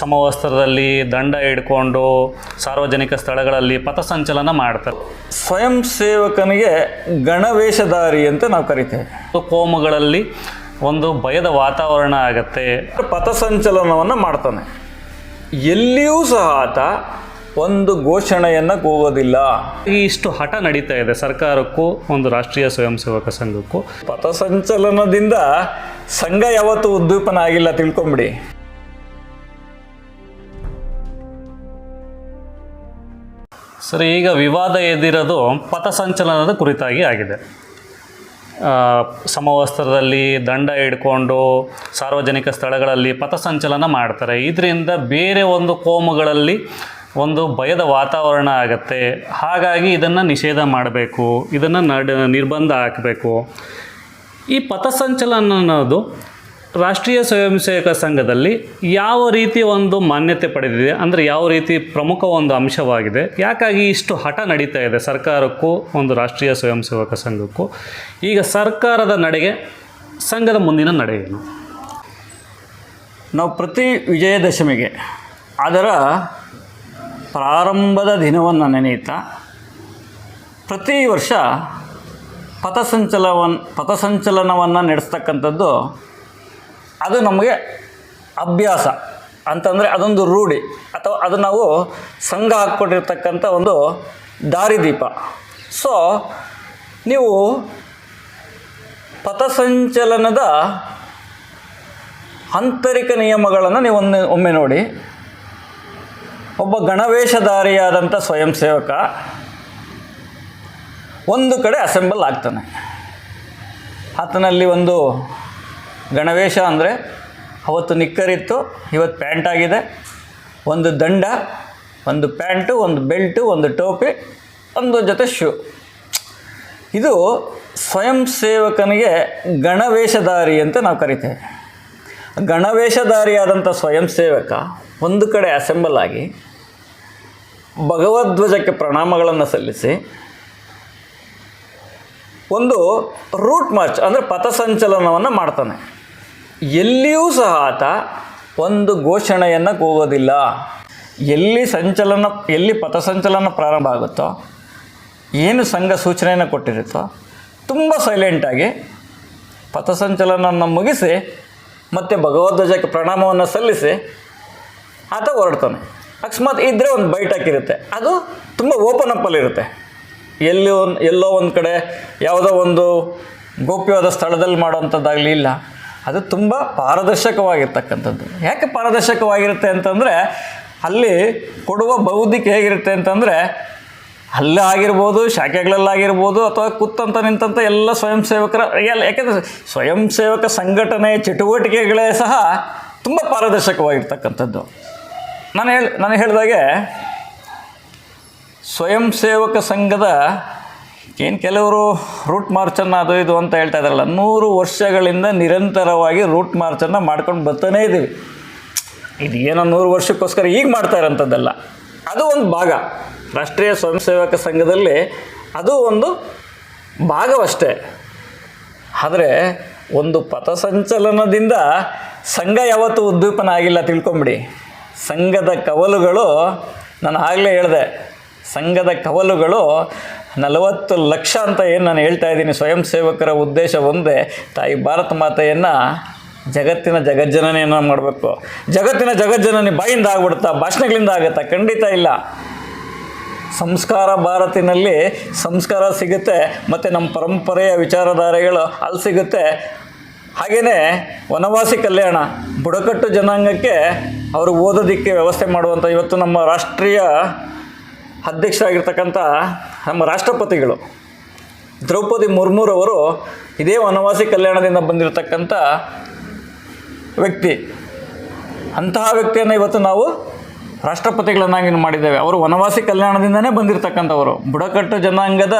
ಸಮವಸ್ತ್ರದಲ್ಲಿ ದಂಡ ಹಿಡ್ಕೊಂಡು ಸಾರ್ವಜನಿಕ ಸ್ಥಳಗಳಲ್ಲಿ ಪಥಸಂಚಲನ ಮಾಡ್ತಾರೆ. ಸ್ವಯಂ ಸೇವಕನಿಗೆ ಗಣವೇಷಧಾರಿ ಅಂತ ನಾವು ಕರಿತೇವೆ. ಕೋಮುಗಳಲ್ಲಿ ಒಂದು ಭಯದ ವಾತಾವರಣ ಆಗತ್ತೆ. ಪಥಸಂಚಲನವನ್ನು ಮಾಡ್ತಾನೆ. ಎಲ್ಲಿಯೂ ಸಹ ಆತ ಒಂದು ಘೋಷಣೆಯನ್ನು ಕೂಗೋದಿಲ್ಲ. ಇಷ್ಟು ಹಠ ನಡೀತಾ ಇದೆ ಸರ್ಕಾರಕ್ಕೂ ಒಂದು ರಾಷ್ಟ್ರೀಯ ಸ್ವಯಂ ಸೇವಕ ಸಂಘಕ್ಕೂ. ಪಥಸಂಚಲನದಿಂದ ಸಂಘ ಯಾವತ್ತೂ ಉದ್ದೀಪನ ಆಗಿಲ್ಲ ತಿಳ್ಕೊಂಬಿಡಿ. ಸರಿ, ಈಗ ವಿವಾದ ಎದ್ದಿರೋದು ಪಥಸಂಚಲನದ ಕುರಿತಾಗಿ ಆಗಿದೆ. ಸಮವಸ್ತ್ರದಲ್ಲಿ ದಂಡ ಹಿಡ್ಕೊಂಡು ಸಾರ್ವಜನಿಕ ಸ್ಥಳಗಳಲ್ಲಿ ಪಥಸಂಚಲನ ಮಾಡ್ತಾರೆ. ಇದರಿಂದ ಬೇರೆ ಒಂದು ಕೋಮುಗಳಲ್ಲಿ ಒಂದು ಭಯದ ವಾತಾವರಣ ಆಗತ್ತೆ. ಹಾಗಾಗಿ ಇದನ್ನು ನಿಷೇಧ ಮಾಡಬೇಕು. ಇದನ್ನು ನಡ, ನಿರ್ಬಂಧ ಹಾಕಬೇಕು. ಈ ಪಥಸಂಚಲನ ಅನ್ನೋದು ರಾಷ್ಟ್ರೀಯ ಸ್ವಯಂ ಸೇವಕ ಸಂಘದಲ್ಲಿ ಯಾವ ರೀತಿ ಒಂದು ಮಾನ್ಯತೆ ಪಡೆದಿದೆ, ಅಂದರೆ ಯಾವ ರೀತಿ ಪ್ರಮುಖ ಒಂದು ಅಂಶವಾಗಿದೆ, ಯಾಕಾಗಿ ಇಷ್ಟು ಹಠ ನಡೀತಾ ಇದೆ ಸರ್ಕಾರಕ್ಕೂ, ಒಂದು ರಾಷ್ಟ್ರೀಯ ಸ್ವಯಂ ಸೇವಕ ಸಂಘಕ್ಕೂ, ಈಗ ಸರ್ಕಾರದ ನಡೆಗೆ ಸಂಘದ ಮುಂದಿನ ನಡೆ ಏನು? ನಾವು ಪ್ರತಿ ವಿಜಯದಶಮಿಗೆ ಅದರ ಪ್ರಾರಂಭದ ದಿನವನ್ನು ನೆನೆಯುತ್ತಾ ಪ್ರತಿ ವರ್ಷ ಪಥಸಂಚಲವನ್, ಪಥಸಂಚಲನವನ್ನು ನಡೆಸ್ತಕ್ಕಂಥದ್ದು ಅದು ನಮಗೆ ಅಭ್ಯಾಸ ಅಂತಂದರೆ ಅದೊಂದು ರೂಢಿ. ಅಥವಾ ಅದು ನಾವು ಸಂಘ ಹಾಕ್ಕೊಂಡಿರ್ತಕ್ಕಂಥ ಒಂದು ದಾರಿದೀಪ. ಸೊ ನೀವು ಪಥಸಂಚಲನದ ಆಂತರಿಕ ನಿಯಮಗಳನ್ನು ನೀವು ಒಮ್ಮೆ ಒಮ್ಮೆ ನೋಡಿ. ಒಬ್ಬ ಗಣವೇಷಧಾರಿಯಾದಂಥ ಸ್ವಯಂ ಸೇವಕ ಒಂದು ಕಡೆ ಅಸೆಂಬಲ್ ಆಗ್ತಾನೆ. ಆತನಲ್ಲಿ ಒಂದು ಗಣವೇಷ ಅಂದರೆ ಅವತ್ತು ನಿಕ್ಕರಿತ್ತು, ಇವತ್ತು ಪ್ಯಾಂಟ್ ಆಗಿದೆ. ಒಂದು ದಂಡ, ಒಂದು ಪ್ಯಾಂಟು, ಒಂದು ಬೆಲ್ಟು, ಒಂದು ಟೋಪಿ, ಒಂದು ಜೊತೆ ಶೂ. ಇದು ಸ್ವಯಂ ಸೇವಕನಿಗೆ ಗಣವೇಷಧಾರಿ ಅಂತ ನಾವು ಕರಿತೇವೆ. ಗಣವೇಷಧಾರಿಯಾದಂಥ ಸ್ವಯಂ ಸೇವಕ ಒಂದು ಕಡೆ ಅಸೆಂಬಲ್ ಆಗಿ ಭಗವದ್ವಜಕ್ಕೆ ಪ್ರಣಾಮಗಳನ್ನು ಸಲ್ಲಿಸಿ ಒಂದು ರೂಟ್ ಮಾರ್ಚ್ ಅಂದರೆ ಪಥಸಂಚಲನವನ್ನು ಮಾಡ್ತಾನೆ. ಎಲ್ಲಿಯೂ ಸಹ ಆತ ಒಂದು ಘೋಷಣೆಯನ್ನು ಕೂಗೋದಿಲ್ಲ. ಎಲ್ಲಿ ಸಂಚಲನ, ಎಲ್ಲಿ ಪಥಸಂಚಲನ ಪ್ರಾರಂಭ ಆಗುತ್ತೋ, ಏನು ಸಂಘ ಸೂಚನೆಯನ್ನು ಕೊಟ್ಟಿರುತ್ತೋ, ತುಂಬ ಸೈಲೆಂಟಾಗಿ ಪಥಸಂಚಲನವನ್ನು ಮುಗಿಸಿ, ಮತ್ತು ಭಗವದ್ಧ್ವಜಕ್ಕೆ ಪ್ರಣಾಮವನ್ನು ಸಲ್ಲಿಸಿ ಆತ ಹೊರಡ್ತಾನೆ. ಅಕಸ್ಮಾತ್ ಇದ್ದರೆ ಒಂದು ಬೈಟ್ ಹಾಕಿರುತ್ತೆ. ಅದು ತುಂಬ ಓಪನ್ ಅಪ್ಪಲ್ಲಿರುತ್ತೆ ಎಲ್ಲಿ ಒಂದು, ಎಲ್ಲೋ ಒಂದು ಕಡೆ ಯಾವುದೋ ಒಂದು ಗೋಪ್ಯವಾದ ಸ್ಥಳದಲ್ಲಿ ಮಾಡುವಂಥದ್ದಾಗಲಿ ಇಲ್ಲ. ಅದು ತುಂಬ ಪಾರದರ್ಶಕವಾಗಿರ್ತಕ್ಕಂಥದ್ದು. ಯಾಕೆ ಪಾರದರ್ಶಕವಾಗಿರುತ್ತೆ ಅಂತಂದರೆ, ಅಲ್ಲಿ ಕೊಡುವ ಬೌದ್ಧಿಕ ಹೇಗಿರುತ್ತೆ ಅಂತಂದರೆ, ಅಲ್ಲೇ ಆಗಿರ್ಬೋದು, ಶಾಖೆಗಳಲ್ಲಾಗಿರ್ಬೋದು, ಅಥವಾ ಕುತ್ತಂತ ನಿಂತಂಥ ಎಲ್ಲ ಸ್ವಯಂ ಸೇವಕರ ಯಾಕೆಂದರೆ ಸ್ವಯಂ ಸೇವಕ ಸಂಘಟನೆ ಚಟುವಟಿಕೆಗಳೇ ಸಹ ತುಂಬ ಪಾರದರ್ಶಕವಾಗಿರ್ತಕ್ಕಂಥದ್ದು. ನಾನು ಹೇಳಿ, ನಾನು ಹೇಳಿದಾಗೆ, ಸ್ವಯಂ ಸೇವಕ ಸಂಘದ ಏನು ಕೆಲವರು ರೂಟ್ ಮಾರ್ಚನ್ನು ಅದು ಇದು ಅಂತ ಹೇಳ್ತಾ ಇದ್ರಲ್ಲ ನೂರು ವರ್ಷಗಳಿಂದ ನಿರಂತರವಾಗಿ ರೂಟ್ ಮಾರ್ಚನ್ನು ಮಾಡ್ಕೊಂಡು ಬರ್ತಾನೇ ಇದ್ದೀವಿ. ಇದು ಏನೋ ನೂರು ವರ್ಷಕ್ಕೋಸ್ಕರ ಈಗ ಮಾಡ್ತಾ ಇರೋಂಥದ್ದಲ್ಲ. ಅದು ಒಂದು ಭಾಗ. ರಾಷ್ಟ್ರೀಯ ಸ್ವಯಂ ಸೇವಕ ಸಂಘದಲ್ಲಿ ಅದು ಒಂದು ಭಾಗವಷ್ಟೇ. ಆದರೆ ಒಂದು ಪಥಸಂಚಲನದಿಂದ ಸಂಘ ಯಾವತ್ತೂ ಉದ್ದೀಪನ ಆಗಿಲ್ಲ ತಿಳ್ಕೊಂಬಿಡಿ. ಸಂಘದ ಕವಲುಗಳು, ನಾನು ಆಗಲೇ ಹೇಳಿದೆ, ಸಂಘದ ಕವಲುಗಳು ನಲವತ್ತು ಲಕ್ಷ ಅಂತ ಏನು ನಾನು ಹೇಳ್ತಾ ಇದ್ದೀನಿ, ಸ್ವಯಂ ಸೇವಕರ ಉದ್ದೇಶ ಒಂದೇ. ತಾಯಿ ಭಾರತ ಮಾತೆಯನ್ನು ಜಗತ್ತಿನ ಜಗಜ್ಜನನೆಯನ್ನು ಮಾಡಬೇಕು? ಜಗತ್ತಿನ ಜಗಜ್ಜನನಿ ಬಾಯಿಂದ ಆಗ್ಬಿಡುತ್ತಾ, ಭಾಷಣಗಳಿಂದ ಆಗುತ್ತಾ? ಖಂಡಿತ ಇಲ್ಲ. ಸಂಸ್ಕಾರ ಭಾರತಿನಲ್ಲಿ ಸಂಸ್ಕಾರ ಸಿಗುತ್ತೆ, ಮತ್ತು ನಮ್ಮ ಪರಂಪರೆಯ ವಿಚಾರಧಾರೆಗಳು ಅಲ್ಲಿ ಸಿಗುತ್ತೆ. ಹಾಗೆಯೇ ವನವಾಸಿ ಕಲ್ಯಾಣ, ಬುಡಕಟ್ಟು ಜನಾಂಗಕ್ಕೆ ಅವರು ಓದೋದಿಕ್ಕೆ ವ್ಯವಸ್ಥೆ ಮಾಡುವಂಥ ಇವತ್ತು ನಮ್ಮ ರಾಷ್ಟ್ರೀಯ ಅಧ್ಯಕ್ಷರಾಗಿರ್ತಕ್ಕಂಥ ನಮ್ಮ ರಾಷ್ಟ್ರಪತಿಗಳು ದ್ರೌಪದಿ ಮುರ್ಮುರವರು ಇದೇ ವನವಾಸಿ ಕಲ್ಯಾಣದಿಂದ ಬಂದಿರತಕ್ಕಂಥ ವ್ಯಕ್ತಿ. ಅಂತಹ ವ್ಯಕ್ತಿಯನ್ನು ಇವತ್ತು ನಾವು ರಾಷ್ಟ್ರಪತಿಗಳನ್ನಾಗಿ ಮಾಡಿದ್ದೇವೆ. ಅವರು ವನವಾಸಿ ಕಲ್ಯಾಣದಿಂದನೇ ಬಂದಿರತಕ್ಕಂಥವರು. ಬುಡಕಟ್ಟು ಜನಾಂಗದ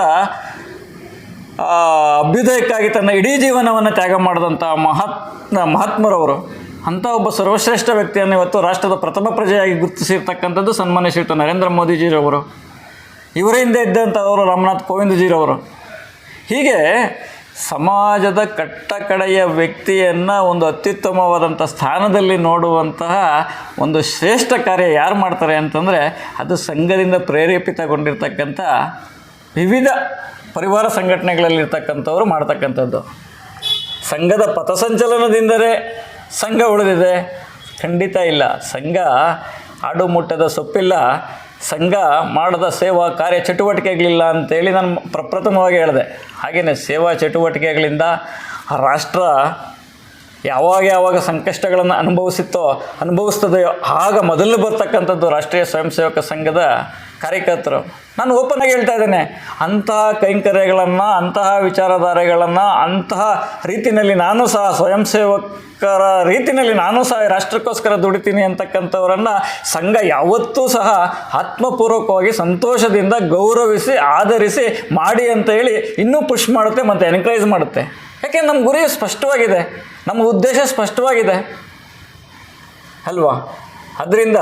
ಅಭ್ಯುದಯಕ್ಕಾಗಿ ತನ್ನ ಇಡೀ ಜೀವನವನ್ನು ತ್ಯಾಗ ಮಾಡಿದಂಥ ಮಹಾತ್ಮ, ಮಹಾತ್ಮರವರು. ಅಂಥ ಒಬ್ಬ ಸರ್ವಶ್ರೇಷ್ಠ ವ್ಯಕ್ತಿಯನ್ನು ಇವತ್ತು ರಾಷ್ಟ್ರದ ಪ್ರಥಮ ಪ್ರಜೆಯಾಗಿ ಗುರುತಿಸಿರ್ತಕ್ಕಂಥದ್ದು ಸನ್ಮಾನ್ಯ ಶ್ರೀಯುತ ನರೇಂದ್ರ ಮೋದಿಜಿರವರು. ಇವರ ಹಿಂದೆ ಇದ್ದಂಥವರು ರಾಮನಾಥ್ ಕೋವಿಂದ್ಜಿರವರು. ಹೀಗೆ ಸಮಾಜದ ಕಟ್ಟಕಡೆಯ ವ್ಯಕ್ತಿಯನ್ನು ಒಂದು ಅತ್ಯುತ್ತಮವಾದಂಥ ಸ್ಥಾನದಲ್ಲಿ ನೋಡುವಂತಹ ಒಂದು ಶ್ರೇಷ್ಠ ಕಾರ್ಯ ಯಾರು ಮಾಡ್ತಾರೆ ಅಂತಂದರೆ ಅದು ಸಂಘದಿಂದ ಪ್ರೇರೇಪಿತಗೊಂಡಿರ್ತಕ್ಕಂಥ ವಿವಿಧ ಪರಿವಾರ ಸಂಘಟನೆಗಳಲ್ಲಿರ್ತಕ್ಕಂಥವ್ರು ಮಾಡ್ತಕ್ಕಂಥದ್ದು. ಸಂಘದ ಪಥಸಂಚಲನದಿಂದಲೇ ಸಂಘ ಉಳಿದಿದೆ. ಖಂಡಿತ ಇಲ್ಲ. ಸಂಘ ಆಡು ಮುಟ್ಟದ ಸೊಪ್ಪಿಲ್ಲ. ಸಂಘ ಮಾಡದ ಸೇವಾ ಕಾರ್ಯ ಚಟುವಟಿಕೆಗಳಿಲ್ಲ ಅಂತೇಳಿ ನಾನು ಪ್ರಪ್ರಥಮವಾಗಿ ಹೇಳಿದೆ. ಹಾಗೆಯೇ ಸೇವಾ ಚಟುವಟಿಕೆಗಳಿಂದ ರಾಷ್ಟ್ರ ಯಾವಾಗ ಯಾವಾಗ ಸಂಕಷ್ಟಗಳನ್ನು ಅನುಭವಿಸುತ್ತೋ, ಅನುಭವಿಸ್ತದೆಯೋ ಆಗ ಮೊದಲು ಬರ್ತಕ್ಕಂಥದ್ದು ರಾಷ್ಟ್ರೀಯ ಸ್ವಯಂ ಸೇವಕ ಸಂಘದ ಕಾರ್ಯಕರ್ತರು. ನಾನು ಓಪನ್ ಆಗಿ ಹೇಳ್ತಾ ಇದ್ದೇನೆ, ಅಂತಹ ಕೈಂಕರ್ಯಗಳನ್ನು, ಅಂತಹ ವಿಚಾರಧಾರೆಗಳನ್ನು, ಅಂತಹ ರೀತಿಯಲ್ಲಿ ನಾನು ಸಹ ಸ್ವಯಂ ಸೇವಕರ ರೀತಿಯಲ್ಲಿ ನಾನು ಸಹ ರಾಷ್ಟ್ರಕ್ಕೋಸ್ಕರ ದುಡಿತೀನಿ ಅಂತಕ್ಕಂಥವರನ್ನು ಸಂಘ ಯಾವತ್ತೂ ಸಹ ಆತ್ಮಪೂರ್ವಕವಾಗಿ ಸಂತೋಷದಿಂದ ಗೌರವಿಸಿ, ಆಧರಿಸಿ ಮಾಡಿ ಅಂತ ಹೇಳಿ ಇನ್ನೂ ಪುಷ್ ಮಾಡುತ್ತೆ ಮತ್ತು ಎನ್ಕರೇಜ್ ಮಾಡುತ್ತೆ. ಯಾಕೆಂದ್ರೆ ನಮ್ಮ ಗುರಿ ಸ್ಪಷ್ಟವಾಗಿದೆ. ನಮ್ಮ ಉದ್ದೇಶ ಸ್ಪಷ್ಟವಾಗಿದೆ. ಅಲ್ವಾ? ಅದರಿಂದ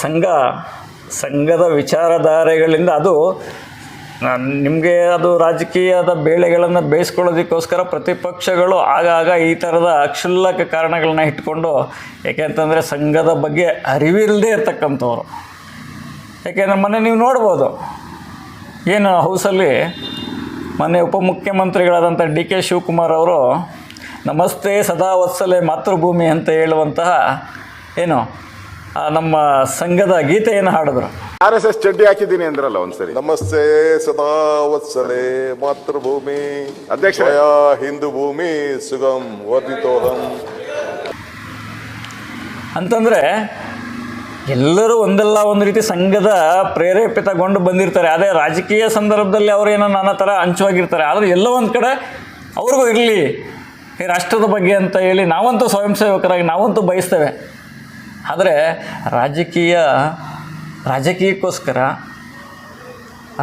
ಸಂಘ, ಸಂಘದ ವಿಚಾರಧಾರೆಗಳಿಂದ ಅದು ನಿಮಗೆ ಅದು ರಾಜಕೀಯದ ಬೇಳೆಗಳನ್ನು ಬೇಯಿಸ್ಕೊಳ್ಳೋದಕ್ಕೋಸ್ಕರ ಪ್ರತಿಪಕ್ಷಗಳು ಆಗಾಗ ಈ ಥರದ ಅಕ್ಷುಲ್ಲಕ ಕಾರಣಗಳನ್ನ ಇಟ್ಕೊಂಡು ಯಾಕೆಂತಂದರೆ ಸಂಘದ ಬಗ್ಗೆ ಅರಿವಿಲ್ಲದೆ ಇರ್ತಕ್ಕಂಥವ್ರು. ಯಾಕೆಂದರೆ ಮೊನ್ನೆ ನೀವು ನೋಡ್ಬೋದು, ಏನು ಹೌಸಲ್ಲಿ ಮೊನ್ನೆ ಉಪಮುಖ್ಯಮಂತ್ರಿಗಳಾದಂಥ ಡಿ ಕೆ ಶಿವಕುಮಾರ್ ಅವರು, ನಮಸ್ತೆ ಸದಾ ವತ್ಸಲೆ ಮಾತೃಭೂಮಿ ಅಂತ ಹೇಳುವಂತಹ, ಏನು ನಮ್ಮ ಸಂಘದ ಗೀತೆಯನ್ನು ಹಾಡಿದ್ರು. ಆರ್ ಎಸ್ ಎಸ್ ಚಡ್ಡಿ ಹಾಕಿದ್ದೀನಿ ಅಂದ್ರಲ್ಲ ಒಂದ್ಸರಿ. ನಮಸ್ತೆ ಸದಾ ವತ್ಸಲೆ ಮಾತೃಭೂಮಿ. ಅಧ್ಯಕ್ಷ ಹಿಂದೂ ಭೂಮಿ ಸುಗಮ್ ವರ್ಧಿತೋಹಂ. ಅಂತಂದರೆ ಎಲ್ಲರೂ ಒಂದಲ್ಲ ಒಂದು ರೀತಿ ಸಂಘದ ಪ್ರೇರೇಪಿತಗೊಂಡು ಬಂದಿರ್ತಾರೆ. ಅದೇ ರಾಜಕೀಯ ಸಂದರ್ಭದಲ್ಲಿ ಅವರು ಏನೋ ನಾನಾ ಥರ ಹಂಚುವಾಗಿರ್ತಾರೆ ಆದರೆ ಎಲ್ಲೋ ಒಂದು ಕಡೆ ಅವ್ರಿಗೂ ಇರಲಿ ಈ ರಾಷ್ಟ್ರದ ಬಗ್ಗೆ ಅಂತ ಹೇಳಿ ನಾವಂತೂ ಸ್ವಯಂ ಸೇವಕರಾಗಿ ನಾವಂತೂ ಬಯಸ್ತೇವೆ. ಆದರೆ ರಾಜಕೀಯ, ರಾಜಕೀಯಕ್ಕೋಸ್ಕರ,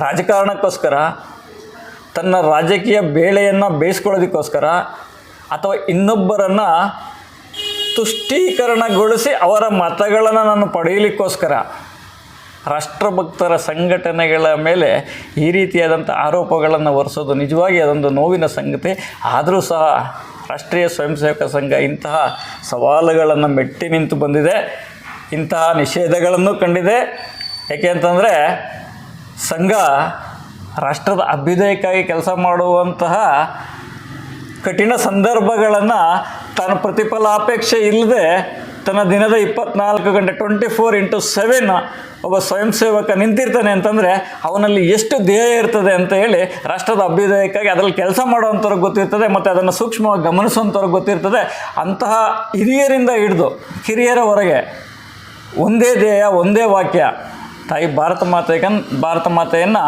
ರಾಜಕಾರಣಕ್ಕೋಸ್ಕರ, ತನ್ನ ರಾಜಕೀಯ ಬೇಳೆಯನ್ನು ಬೇಯಿಸ್ಕೊಳ್ಳೋದಕ್ಕೋಸ್ಕರ ಅಥವಾ ಇನ್ನೊಬ್ಬರನ್ನು ತುಷ್ಟೀಕರಣಗೊಳಿಸಿ ಅವರ ಮತಗಳನ್ನು ನಾನು ಪಡೆಯಲಿಕ್ಕೋಸ್ಕರ ರಾಷ್ಟ್ರಭಕ್ತರ ಸಂಘಟನೆಗಳ ಮೇಲೆ ಈ ರೀತಿಯಾದಂಥ ಆರೋಪಗಳನ್ನು ಹೊರಿಸೋದು ನಿಜವಾಗಿ ಅದೊಂದು ನೋವಿನ ಸಂಗತಿ. ಆದರೂ ಸಹ ರಾಷ್ಟ್ರೀಯ ಸ್ವಯಂ ಸೇವಕ ಸಂಘ ಇಂತಹ ಸವಾಲುಗಳನ್ನು ಮೆಟ್ಟಿ ನಿಂತು ಬಂದಿದೆ. ಇಂತಹ ನಿಷೇಧಗಳನ್ನು ಕಂಡಿದೆ. ಯಾಕೆ ಅಂತಂದರೆ ಸಂಘ ರಾಷ್ಟ್ರದ ಅಭ್ಯುದಯಕ್ಕಾಗಿ ಕೆಲಸ ಮಾಡುವಂತಹ ಕಠಿಣ ಸಂದರ್ಭಗಳನ್ನು ತಾನು ಪ್ರತಿಫಲಾಪೇಕ್ಷೆ ಇಲ್ಲದೆ ತನ್ನ ದಿನದ ಇಪ್ಪತ್ನಾಲ್ಕು ಗಂಟೆ ಟ್ವೆಂಟಿ ಫೋರ್ ಇಂಟು ಸೆವೆನ್ ಒಬ್ಬ ಸ್ವಯಂ ಸೇವಕ ನಿಂತಿರ್ತಾನೆ ಅಂತಂದರೆ ಅವನಲ್ಲಿ ಎಷ್ಟು ಧ್ಯೇಯ ಇರ್ತದೆ ಅಂತ ಹೇಳಿ ರಾಷ್ಟ್ರದ ಅಭ್ಯುದಯಕ್ಕಾಗಿ ಅದರಲ್ಲಿ ಕೆಲಸ ಮಾಡುವಂಥವ್ರಿಗೆ ಗೊತ್ತಿರ್ತದೆ ಮತ್ತು ಅದನ್ನು ಸೂಕ್ಷ್ಮವಾಗಿ ಗಮನಿಸುವಂಥವ್ರಿಗೆ ಗೊತ್ತಿರ್ತದೆ. ಅಂತಹ ಹಿರಿಯರಿಂದ ಹಿಡಿದು ಹಿರಿಯರವರೆಗೆ ಒಂದೇ ಧ್ಯೇಯ, ಒಂದೇ ವಾಕ್ಯ, ತಾಯಿ ಭಾರತ ಮಾತೆಗನ್ ಭಾರತ ಮಾತೆಯನ್ನು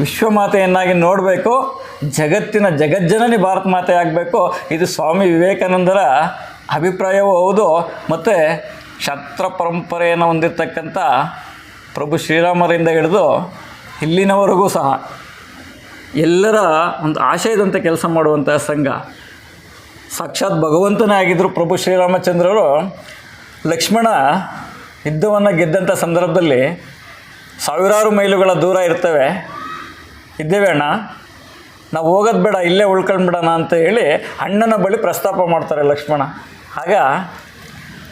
ವಿಶ್ವಮಾತೆಯನ್ನಾಗಿ ನೋಡಬೇಕು, ಜಗತ್ತಿನ ಜಗಜ್ಜನನಿ ಭಾರತ ಮಾತೆ ಆಗಬೇಕು. ಇದು ಸ್ವಾಮಿ ವಿವೇಕಾನಂದರ ಅಭಿಪ್ರಾಯವೂ ಹೌದು. ಮತ್ತು ಕ್ಷತ್ರ ಪರಂಪರೆಯನ್ನು ಹೊಂದಿರತಕ್ಕಂಥ ಪ್ರಭು ಶ್ರೀರಾಮರಿಂದ ಹಿಡಿದು ಇಲ್ಲಿನವರೆಗೂ ಸಹ ಎಲ್ಲರ ಒಂದು ಆಶಯದಂತೆ ಕೆಲಸ ಮಾಡುವಂಥ ಸಂಘ. ಸಾಕ್ಷಾತ್ ಭಗವಂತನೇ ಆಗಿದ್ದರು ಪ್ರಭು ಶ್ರೀರಾಮಚಂದ್ರರು ಲಕ್ಷ್ಮಣ ಯುದ್ಧವನ್ನು ಗೆದ್ದಂಥ ಸಂದರ್ಭದಲ್ಲಿ ಸಾವಿರಾರು ಮೈಲುಗಳ ದೂರ ಇರ್ತವೆ. ಇದ್ದೇವೆ ಅಣ್ಣ? ನಾವು ಹೋಗೋದು ಬೇಡ, ಇಲ್ಲೇ ಉಳ್ಕೊಂಡ್ಬಿಡೋಣ ಅಂತ ಹೇಳಿ ಅಣ್ಣನ ಬಳಿ ಪ್ರಸ್ತಾಪ ಮಾಡ್ತಾರೆ ಲಕ್ಷ್ಮಣ. ಆಗ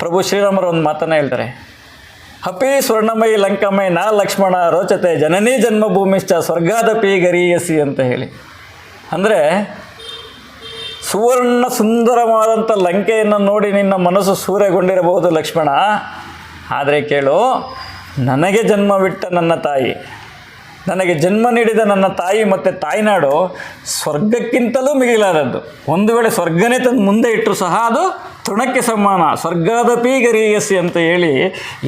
ಪ್ರಭು ಶ್ರೀರಾಮರು ಒಂದು ಮಾತನ್ನು ಹೇಳ್ತಾರೆ. ಹಪಿ ಸ್ವರ್ಣಮಯಿ ಲಂಕಮಯಿ ನಾ ಲಕ್ಷ್ಮಣ ರೋಚತೆ, ಜನನೀ ಜನ್ಮಭೂಮಿಶ್ಚ ಸ್ವರ್ಗಾದಪಿ ಗರಿಯಸಿ ಅಂತ ಹೇಳಿ. ಅಂದರೆ ಸುವರ್ಣ ಸುಂದರವಾದಂಥ ಲಂಕೆಯನ್ನು ನೋಡಿ ನಿನ್ನ ಮನಸ್ಸು ಸೂರೆಗೊಂಡಿರಬಹುದು ಲಕ್ಷ್ಮಣ. ಆದರೆ ಕೇಳು, ನನಗೆ ಜನ್ಮವಿಟ್ಟ ನನ್ನ ತಾಯಿ. ನನಗೆ ಜನ್ಮ ನೀಡಿದ ನನ್ನ ತಾಯಿ ಮತ್ತು ತಾಯ್ನಾಡು ಸ್ವರ್ಗಕ್ಕಿಂತಲೂ ಮಿಗಿಲಾದದ್ದು. ಒಂದು ವೇಳೆ ಸ್ವರ್ಗನೇ ತಂದು ಮುಂದೆ ಇಟ್ಟರು ಸಹ ಅದು ತೃಣಕ್ಕೆ ಸಮಾನ. ಸ್ವರ್ಗದ ಪೀಗರಿಯಸಿ ಅಂತ ಹೇಳಿ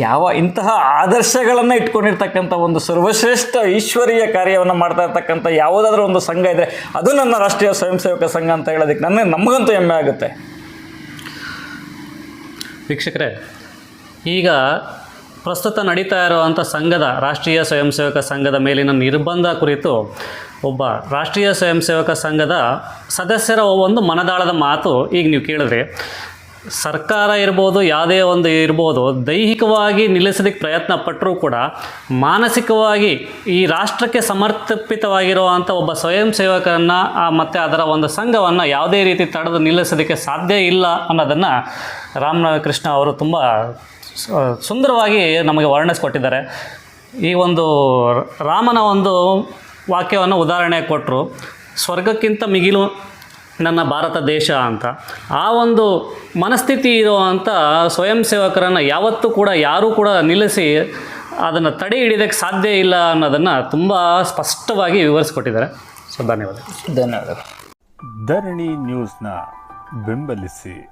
ಯಾವ ಇಂತಹ ಆದರ್ಶಗಳನ್ನು ಇಟ್ಕೊಂಡಿರ್ತಕ್ಕಂಥ ಒಂದು ಸರ್ವಶ್ರೇಷ್ಠ ಈಶ್ವರೀಯ ಕಾರ್ಯವನ್ನು ಮಾಡ್ತಾ ಇರ್ತಕ್ಕಂಥ ಯಾವುದಾದ್ರೂ ಒಂದು ಸಂಘ ಇದ್ದರೆ ಅದು ನನ್ನ ರಾಷ್ಟ್ರೀಯ ಸ್ವಯಂ ಸೇವಕ ಸಂಘ ಅಂತ ಹೇಳೋದಕ್ಕೆ ನನಗೆ ನಮಗಂತೂ ಹೆಮ್ಮೆ ಆಗುತ್ತೆ. ವೀಕ್ಷಕರೇ, ಈಗ ಪ್ರಸ್ತುತ ನಡೀತಾ ಇರುವಂಥ ಸಂಘದ, ರಾಷ್ಟ್ರೀಯ ಸ್ವಯಂ ಸೇವಕ ಸಂಘದ ಮೇಲಿನ ನಿರ್ಬಂಧ ಕುರಿತು ಒಬ್ಬ ರಾಷ್ಟ್ರೀಯ ಸ್ವಯಂ ಸೇವಕ ಸಂಘದ ಸದಸ್ಯರ ಒಂದು ಮನದಾಳದ ಮಾತು ಈಗ ನೀವು ಕೇಳಿದ್ರಿ. ಸರ್ಕಾರ ಇರ್ಬೋದು, ಯಾವುದೇ ಒಂದು ಇರ್ಬೋದು, ದೈಹಿಕವಾಗಿ ನಿಲ್ಲಿಸೋದಕ್ಕೆ ಪ್ರಯತ್ನ ಪಟ್ಟರೂ ಕೂಡ ಮಾನಸಿಕವಾಗಿ ಈ ರಾಷ್ಟ್ರಕ್ಕೆ ಸಮರ್ಪಿತವಾಗಿರುವಂಥ ಒಬ್ಬ ಸ್ವಯಂ ಸೇವಕರನ್ನು ಮತ್ತು ಅದರ ಒಂದು ಸಂಘವನ್ನು ಯಾವುದೇ ರೀತಿ ತಡೆದು ನಿಲ್ಲಿಸೋದಕ್ಕೆ ಸಾಧ್ಯ ಇಲ್ಲ ಅನ್ನೋದನ್ನು ಕೃಷ್ಣ ಅವರು ತುಂಬ ಸುಂದರವಾಗಿ ನಮಗೆ ವರ್ಣಿಸ್ಕೊಟ್ಟಿದ್ದಾರೆ ಈ ಒಂದು ರಾಮನ ಒಂದು ವಾಕ್ಯವನ್ನು ಉದಾಹರಣೆ ಕೊಟ್ಟರು ಸ್ವರ್ಗಕ್ಕಿಂತ ಮಿಗಿಲು ನನ್ನ ಭಾರತ ದೇಶ ಅಂತ. ಆ ಒಂದು ಮನಸ್ಥಿತಿ ಇರುವಂಥ ಸ್ವಯಂ ಸೇವಕರನ್ನು ಯಾವತ್ತೂ ಕೂಡ ಯಾರೂ ಕೂಡ ನಿಲ್ಲಿಸಿ ಅದನ್ನು ತಡೆ ಹಿಡಿಯೋದಕ್ಕೆ ಸಾಧ್ಯ ಇಲ್ಲ ಅನ್ನೋದನ್ನು ತುಂಬ ಸ್ಪಷ್ಟವಾಗಿ ವಿವರಿಸ್ಕೊಟ್ಟಿದ್ದಾರೆ. ಸೊ ಧನ್ಯವಾದ ಧನ್ಯವಾದಗಳು. ಧರಣಿ ನ್ಯೂಸ್ನ ಬೆಂಬಲಿಸಿ